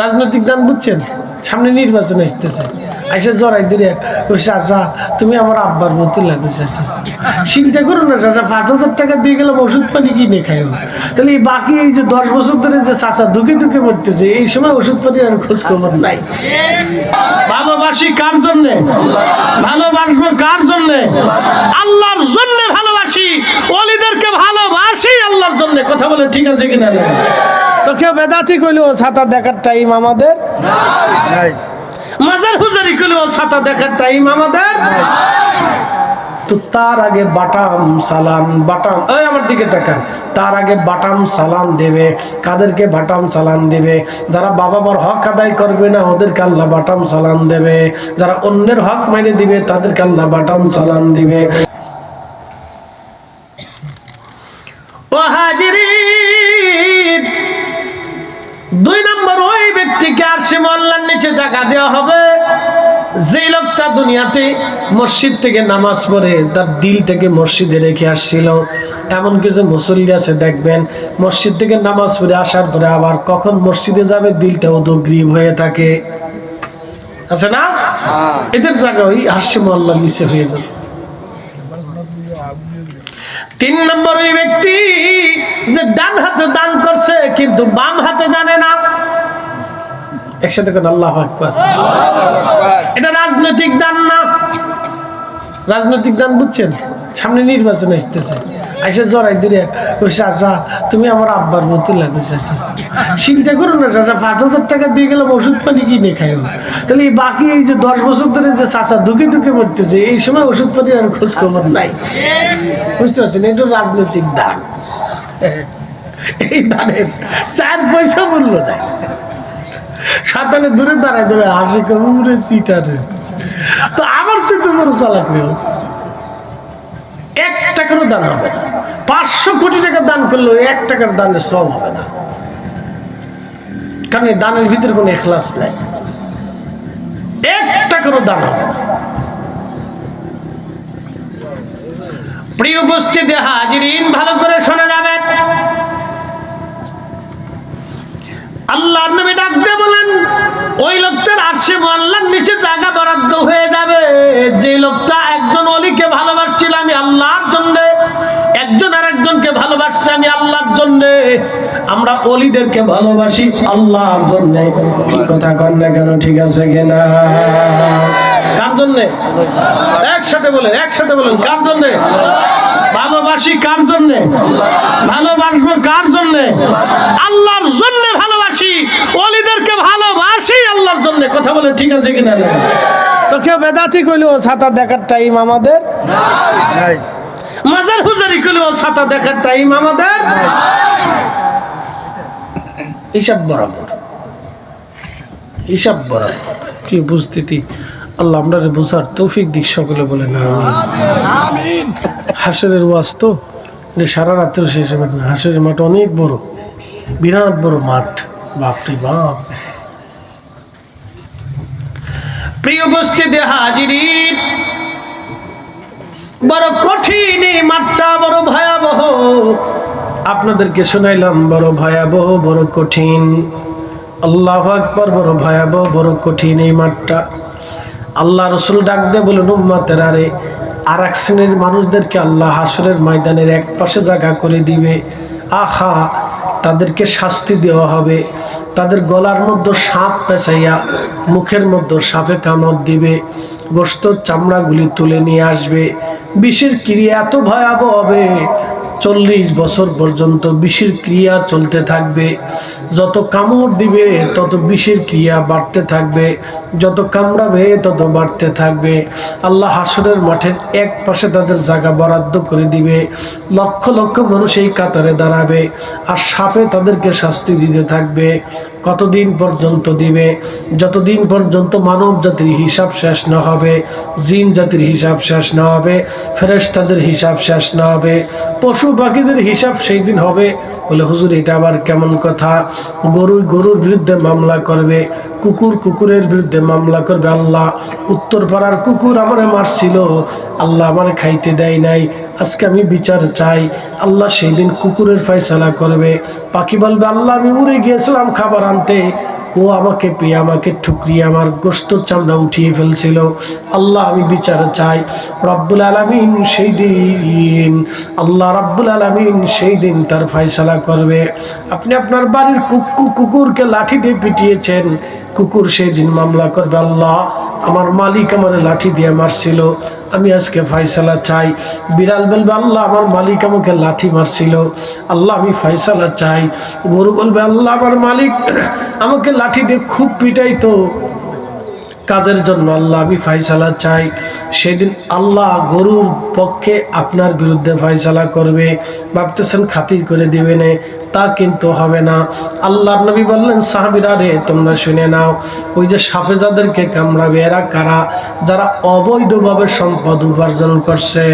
রাজনৈতিক দান বুঝছেন? সামনে নির্বাচন আসতেছে। আইসা জড়াই দিলে চাচা, তুমি আমার আব্বার মতো লাগো, চাচা। চিন্তা করো না, চাচা, পাঁচ হাজার টাকা দিয়ে গেলাম, ওষুধ পানি কিনে খাইও। তাহলে এই বাকি এই যে দশ বছর ধরে যে চাচা দুঃখে দুঃখে মরতেছে, এই সময় ওষুধ পানি আর খোঁজ খবর নাই। ভালোবাসি কার জন্যে? ভালোবাসবো কার জন্যে? আল্লাহর জন্যে ভালোবাসি। অলিদেরকে ভালোবাসি আল্লাহর জন্যে। কথা বলে ঠিক আছে কিনা? তো কেউ বেদাতি কইলো ছাতা দেখার টাইম আমাদের মাজার হুজারি কইলো ছাতা দেখার টাইম আমাদের তো তার আগে বাটাম সালাম, বাটাম, এই আমার দিকে তাকান। তার আগে বাটাম সালাম দেবে, কাদেরকে বাটাম সালাম দেবে? যারা বাবা মার হক আদায় করবে না, ওদেরকে আল্লাহ বাটাম সালাম দেবে। যারা অন্যের হক মেরে দিবে, তাদেরকে আল্লাহ বাটাম সালাম দিবে। ও হাজিরিন দুই নম্বর ওই ব্যক্তিকে আর সে মহল্লার নিচে জায়গা দেওয়া হবে। যেই লোকটা দুনিয়াতে মসজিদ থেকে নামাজ পড়ে তার দিল থেকে মসজিদে রেখে আসছিল। এমন কিছু মুসল্লি আছে দেখবেন মসজিদ থেকে নামাজ পড়ে আসার পরে আবার কখন মসজিদে যাবে দিলটা উদগ্রীব হয়ে থাকে। আছে না? এদের জায়গা ওই হাস্য মহল্লার নিচে হয়ে যাবে। তিন নম্বর ওই ব্যক্তি যে ডান হাতে দান করছে, কিন্তু বাম হাতে জানে না। একসাথে কথা, আল্লাহ আকবার। এটা রাজনৈতিক দান না। রাজনৈতিক দান বুঝছেন? সামনে নির্বাচন আসতেছে। আইসা জড়াই দিলে চাচা, তুমি আমার আব্বার মতো লাগো চাচা। চিন্তা করো না চাচা, পাঁচ হাজার টাকা দিয়ে গেলাম ওষুধ পানি কিনে খাইও। তাহলে এই বাকি এই যে দশ বছর ধরে যে চাচা দুঃখে দুঃখে মরতেছে, এই সময় ওষুধ পানি আর খোঁজ খবর নাই। বুঝতে পারছেন? এটা রাজনৈতিক দান এই দানের চার পয়সা মূল্য নাই। সাঁতালে দূরে দাঁড়ায় দেবে হাসি কবুরে সিটারে। তো আমার সে তো বড় চালাক নেই টাকারও দান হবে না। পাঁচশো কোটি টাকা দান করলেও এক টাকার দানের সব হবে না। কারণ এই দানের ভিতরে কোনো এখলাস নাই। এক টাকারও দান হবে না। প্রিয় উপস্থিতি হাজিরিন, ভালো করে শোনা যাবেন আল্লাহর নবী ডাক দিয়ে বলেন ওই লোকটার আসে মোল্লার নিচে জায়গা বরাদ্দ হয়ে যাবে। যে লোকটা একজন অলিকে ভালোবাসছিল আমি আল্লাহর জন্য, একজন আর একজনকে ভালোবাসছে আমি আল্লাহর জন্য। আমরা অলিদেরকে ভালোবাসি আল্লাহর জন্য। কি কথা কন না কেন, ঠিক আছে কিনা? কার জন্য? একসাথে বলেন একসাথে বলেন, কার জন্য? ভালোবাসি কার জন্য? ভালোবাসবো কার জন্য? আল্লাহর জন্য ভালোবাসি, অলিদেরকে ভালোবাসি আল্লাহর জন্য কথা বলে ঠিক আছে কিনা তো কেউ বেদাতি কইলো ছাতা দেখার টাইম আমাদের? নাই। মাজার হুজারি কইলো ছাতা দেখার টাইম আমাদের? হিসাব বরাবর। হিসাব বরাবর। কি উপস্থিতি? আল্লাহ আমরা বুঝার তৌফিক দিক সকলে বলে না আমিন। হাসরের ওয়াজ তো যে সারা রাত্রেও শেষ হবে না। হাসরের মাঠ অনেক বড় বিরাট বড় মাঠ। বাপরে বাপ। প্রিয় উপস্থিতি হাজিরিন বড় কঠিন এই মাঠটা, বড় ভয়াবহ। আপনাদেরকে শোনাইলাম, বড় ভয়াবহ, বড় কঠিন। আল্লাহ আকবর, বড় ভয়াবহ, বড় কঠিন এই মাঠটা। আল্লাহ রসুল ডাক দিয়ে বলেন উম্মাতের আরে আর এক শ্রেণির মানুষদেরকে আল্লাহ হাসরের ময়দানের এক পাশে জায়গা করে দিবে। আহা! তাদেরকে শাস্তি দেওয়া হবে। তাদের গলার মধ্যে সাপ পেঁচাইয়া, মুখের মধ্যে সাপে কামড় দিবে, গোস্ত চামড়াগুলি তুলে নিয়ে আসবে। বিষের ক্রিয়া এত ভয়াবহ হবে। চল্লিশ বছর পর্যন্ত বিষের ক্রিয়া চলতে থাকবে। যত কামড় দিবে, তত বিষের ক্রিয়া বাড়তে থাকবে। যত কামড়াবে, তত বাড়তে থাকবে। আল্লাহ হাসরের মাঠের এক পাশে তাদের জায়গা বরাদ্দ করে দিবে। লক্ষ লক্ষ মানুষ এই কাতারে দাঁড়াবে আর সাপে তাদেরকে শাস্তি দিতে থাকবে। কতদিন পর্যন্ত দিবে? যতদিন পর্যন্ত মানব জাতির হিসাব শেষ না হবে, জিন জাতির হিসাব শেষ না হবে, ফেরেশতাদের হিসাব শেষ না হবে, পশু পাখিদের হিসাব সেই দিন হবে বলে হুজুর, এটা আবার কেমন কথা? গরু গরুর বিরুদ্ধে মামলা করবে, কুকুর কুকুরের বিরুদ্ধে মামলা করবে। আল্লাহ উত্তর পাড়ার কুকুর আমার মারছিল, আল্লাহ আমার খাইতে দেয় নাই। আজকে আমি বিচার চাই, আল্লাহ সেই দিন কুকুরের ফয়সালা করবে। পাখি বলবে, আল্লাহ আমি উড়ে গিয়েছিলাম খাবার আনতে। ও আমাকে পেয়ে আমাকে ঠুকরিয়ে আমার গোস্ত চামড়া উঠিয়ে ফেলছিল। আল্লাহ, আমি বিচার চাই। রব্বুল আলমিন সেই দিন, আল্লাহ রব্বুল আলমিন সেই দিন তার ফয়সালা করবে। আপনি আপনার বাড়ির কুকু, কুকুরকে লাঠি দিয়ে পিটিয়েছেন। কুকুর সেই দিন মামলা করবে আল্লাহ। আমার মালিক আমার লাঠি দিয়ে মারছিল। আমি আজকে ফয়সালা চাই। বিড়াল বলবে, আল্লাহ, আমার মালিক আমাকে লাঠি মারছিল। আল্লাহ, আমি ফয়সালা চাই। গরু বলবে, আল্লাহ, আমার মালিক আমাকে লাঠি দিয়ে খুব পিটাইতো। কাজের জন্য আল্লাহ, আমি ফাইসালা চাই। সেদিন আল্লাহ গরুর পক্ষে আপনার বিরুদ্ধে ফাইসালা করবে। ভাবতেছেন খাতির করে দিবে না, তা কিন্তু হবে না। আল্লাহর নবী বললেন, সাহাবিরা রে, তোমরা শুনে নাও, ওই যে সাপে যাদেরকে কামড়াবে এরা কারা? যারা অবৈধভাবে সম্পদ উপার্জন করছে।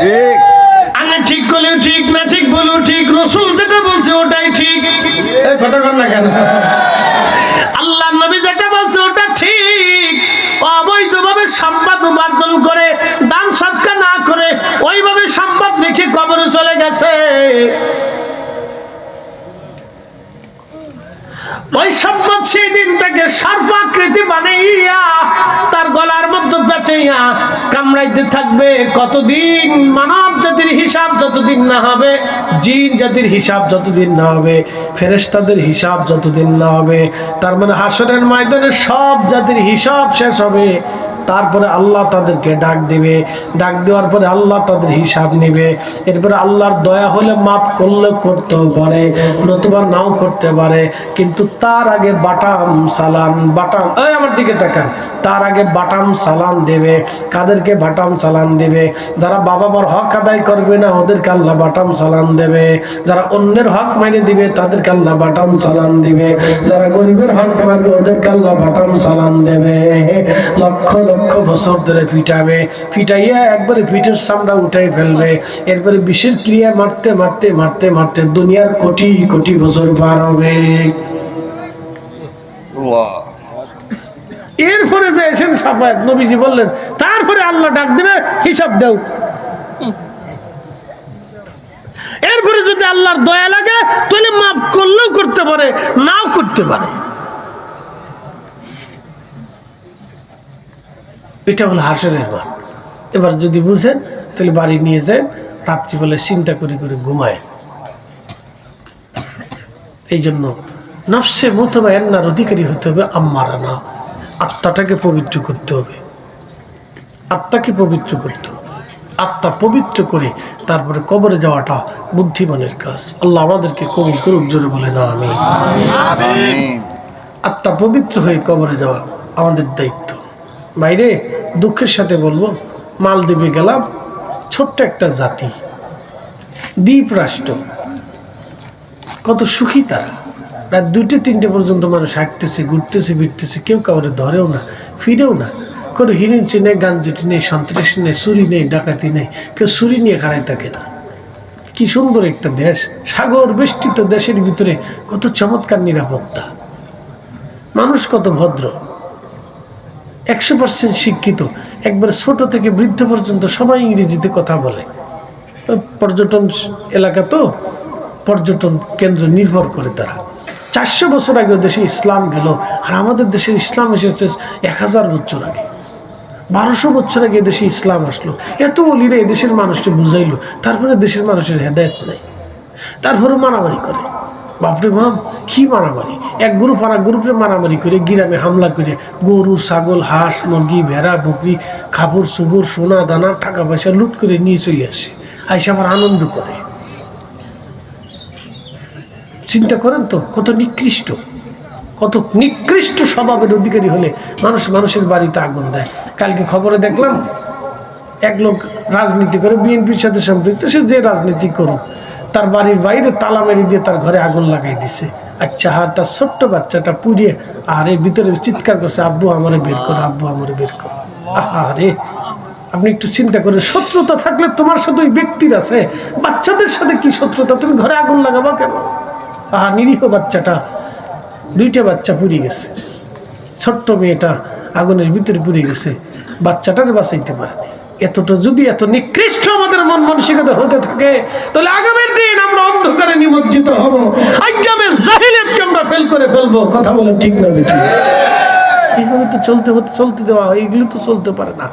ঠিক আমি ঠিক ঠিক না ঠিক বলেও, ঠিক। রসুল যেটা বলছে, ওটাই ঠিক। কথা কর না কেন? আল্লাহ নবী যেটা বলছে, ওটা ঠিক। অবৈধভাবে সম্পদ উপার্জন করে, দান সৎকার না করে, ওইভাবে সম্পদ রেখে কবরে চলে গেছে। ওই সম্পদ সেই দিন থেকে সর্বাকৃতি বানাইয়া, তার গলার মধ্যে পেঁচাইয়া কামড়াইতে থাকবে। কতদিন মানব জাতির হিসাব যতদিন না হবে, জিন জাতির হিসাব যতদিন না হবে ফেরেস্তাদের হিসাব যতদিন না হবে, তার মানে হাসরের ময়দানে সব জাতির হিসাব শেষ হবে। তারপরে আল্লাহ তাদেরকে ডাক দিবে। ডাক দেওয়ার পরে আল্লাহ তাদের হিসাব নেবে। এরপরে আল্লাহর দয়া হলে মাফ করলে করতেও পারে, নতুবা নাও করতে পারে। কিন্তু তার আগে বাটাম সালাম, বাটাম, এই আমার দিকে তাকান। তার আগে বাটাম সালাম দেবে, কাদেরকে বাটাম সালাম দেবে? যারা বাবা মার হক আদায় করবে না, ওদেরকে আল্লাহ বাটাম সালাম দেবে। যারা অন্যের হক মেরে দিবে, তাদেরকে আল্লাহ বাটাম সালাম দিবে। যারা গরিবের হক মারবে, ওদেরকে আল্লাহ বাটাম সালাম দেবে। লক্ষ লক্ষ বছর ধরে পিটাবে পিটাইয়া একবারে পিঠের সামনা উঠাই ফেলবে। এরপরে বিষের ক্রিয়া মারতে মারতে মারতে মারতে দুনিয়ার কোটি কোটি বছর পার হবে। এরপরে যে এসেন সাফায়াত নবীজি বললেন তারপরে আল্লাহ ডাক দেবে হিসাব দাও। এরপরে যদি আল্লাহর দয়া লাগে তাহলে মাফ করলেও করতে পারে নাও করতে পারে। এটা হলো হাসরের মাঠ এবার যদি বুঝেন তাহলে বাড়ি নিয়ে যায় রাত্রিবেলা চিন্তা করে করে ঘুমায়। এই জন্য নফসে মোতবা এন্নার অধিকারী হতে হবে আম্মারা না। আত্মাটাকে পবিত্র করতে হবে। আত্মাকে পবিত্র করতে হবে। আত্মা পবিত্র করে তারপরে কবরে যাওয়াটা বুদ্ধিমানের কাজ। আল্লাহ আমাদেরকে কবুল করুক জোরে বলে না আমি আত্মা পবিত্র হয়ে কবরে যাওয়া আমাদের দায়িত্ব। বাইরে দুঃখের সাথে বলব, মালদ্বীপে গেলাম, ছোট্ট একটা জাতি, দ্বীপ রাষ্ট্র। কত সুখী তারা। রাত দুইটে, তিনটে পর্যন্ত মানুষ হাঁটতেছে, ঘুরতেছে, ফিরতেছে, কেউ কাউরে ধরেও না, ফিরেও না। কোনো হিরিঞ্চি নেই গাঞ্জুটি নেই সন্ত্রাসী নেই, চুরি নেই, ডাকাতি নেই, কেউ চুরি নিয়ে খাড়াই থাকে না। কি সুন্দর একটা দেশ, সাগর বেষ্টিত দেশের ভিতরে কত চমৎকার নিরাপত্তা। মানুষ কত ভদ্র একশো পার্সেন্ট শিক্ষিত। একবার ছোট থেকে বৃদ্ধ পর্যন্ত সবাই ইংরেজিতে কথা বলে। পর্যটন এলাকা তো পর্যটন কেন্দ্র নির্ভর করে তারা। চারশো বছর আগে দেশে ইসলাম গেল, আর আমাদের দেশে ইসলাম এসেছে এক হাজার বছর আগে। বারোশো বছর আগে দেশে ইসলাম আসলো। এত অলিরা এদেশের মানুষকে বুঝাইলো, তারপরে দেশের মানুষের হেদায়ত নেই। তারপরে মারামারি করে। বাপরে মাম কি মারামারি? এক গ্রুপ আর এক গ্রুপে মারামারি করে গিরামে হামলা করে। গরু, ছাগল, হাঁস, মুরগি, ভেড়া, বকরি খাবার সুবর সোনা, দানা, টাকা পয়সা লুট করে নিয়ে চলে আসে। আইসে আবার আনন্দ করে। চিন্তা করেন তো, কত নিকৃষ্ট। কত নিকৃষ্ট স্বভাবের অধিকারী হলে মানুষ মানুষের বাড়িতে আগুন দেয়। কালকে খবরে দেখলাম, এক লোক রাজনীতি করে, বিএনপির সাথে সম্পৃক্ত, সে যে রাজনীতি করুক তার বাড়ির বাইরে তালা মেরে দিয়ে তার ঘরে আগুন লাগাই দিছে। আচ্ছা আর তার ছোট্ট বাচ্চাটা পুড়িয়ে, আর এর ভিতরে চিৎকার করছে, আব্বু, আমারে বের করো, আব্বু, আমারে বের করো। আরে আপনি একটু চিন্তা করেন, শত্রুতা থাকলে তোমার সাথে ওই ব্যক্তির আছে। বাচ্চাদের সাথে কি শত্রুতা? তুমি ঘরে আগুন লাগাবা কেন? আহা, নিরীহ বাচ্চাটা, দুইটা বাচ্চা পুড়ে গেছে। ছোট্ট মেয়েটা আগুনের ভিতরে পুড়ে গেছে। বাচ্চাটারে বাঁচাইতে পারেনি। এতটা যদি এত নিকৃষ্ট আমাদের মন মানসিকতা হতে থাকে, তাহলে আগামীর দিন আমরা অন্ধকারে নিমজ্জিত হব। আগামে জাহিলিয়াতকে আমরা ফেল করে ফেলব। কথা বলে ঠিক না বেটি এইভাবে তো চলতে হতে চলতে দেওয়া হয়, এগুলো তো চলতে পারে না।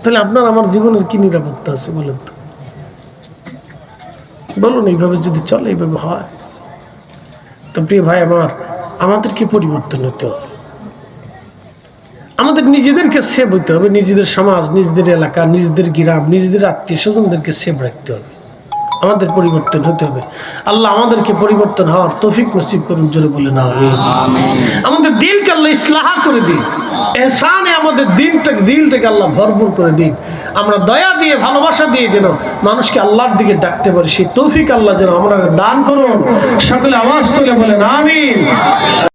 তাহলে আপনার আমার জীবনের কি নিরাপত্তা আছে বলেন তো? বলুন, এইভাবে যদি চলে, এইভাবে হয়। তো প্রিয় ভাই, আমার আমাদের আমাদেরকে পরিবর্তন হতে হবে? নিজেদেরকে সেভ হইতে হবে। নিজেদের সমাজ নিজেদের এলাকা নিজেদের গ্রাম নিজেদের আত্মীয় স্বজনদেরকে সেভ রাখতে হবে। আমাদের পরিবর্তন হতে হবে। আল্লাহ আমাদেরকে পরিবর্তন হওয়ার তৌফিক নসিব করুন জোরে বলে না আমি আমাদের দিলকে আল্লাহ ইসলাহা করে দিন। এহসানে আমাদের দিনটাকে দিলটাকে আল্লাহ ভরপুর করে দিন। আমরা দয়া দিয়ে ভালোবাসা দিয়ে যেন মানুষকে আল্লাহর দিকে ডাকতে পারি সেই তৌফিক আল্লাহ যেন আমরা দান করুন। সকলে আওয়াজ তুলে বলেন আমিন।